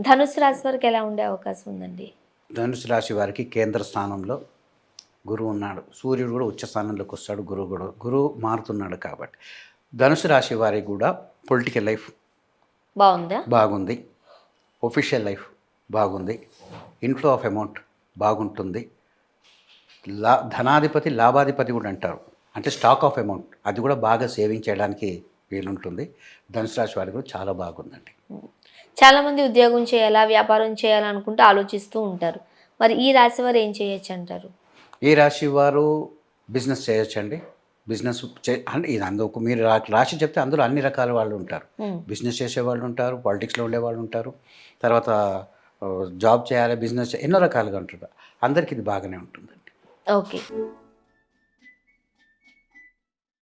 ధనుసు రాశి వారికి ఎలా ఉండే అవకాశం ఉందండి? ధనుసు రాశి వారికి కేంద్ర స్థానంలో గురువు ఉన్నాడు. సూర్యుడు కూడా ఉచ్చ స్థానంలోకి వస్తాడు. గురువు కూడా గురువు మారుతున్నాడు కాబట్టి. ధనుసు రాశి వారికి కూడా పొలిటికల్ లైఫ్ బాగుందా? బాగుంది. ఒఫిషియల్ లైఫ్ బాగుంది. ఇన్ఫ్లో ఆఫ్ అమౌంట్ బాగుంటుంది. లా ధనాధిపతి లాభాధిపతి కూడా అంటారు. అంటే స్టాక్ ఆఫ్ అమౌంట్ అది కూడా బాగా సేవింగ్ చేయడానికి వీలుంటుంది. ధనుసు రాశి వారికి కూడా చాలా బాగుందండి. చాలా మంది ఉద్యోగం చేయాలా వ్యాపారం చేయాలనుకుంటూ ఆలోచిస్తూ ఉంటారు. మరి ఈ రాశి వారు ఏం చేయొచ్చు అంటారు? ఈ రాశి వారు బిజినెస్ చేయొచ్చండి. బిజినెస్ అంటే ఇది అందుకు మీరు రాశి చెప్తే అందులో అన్ని రకాల వాళ్ళు ఉంటారు. బిజినెస్ చేసే వాళ్ళు ఉంటారు పాలిటిక్స్లో ఉండే వాళ్ళు ఉంటారు. తర్వాత జాబ్ చేయాలి బిజినెస్ ఎన్నో రకాలుగా ఉంటారు అందరికీ ఇది బాగానే ఉంటుందండి. ఓకే.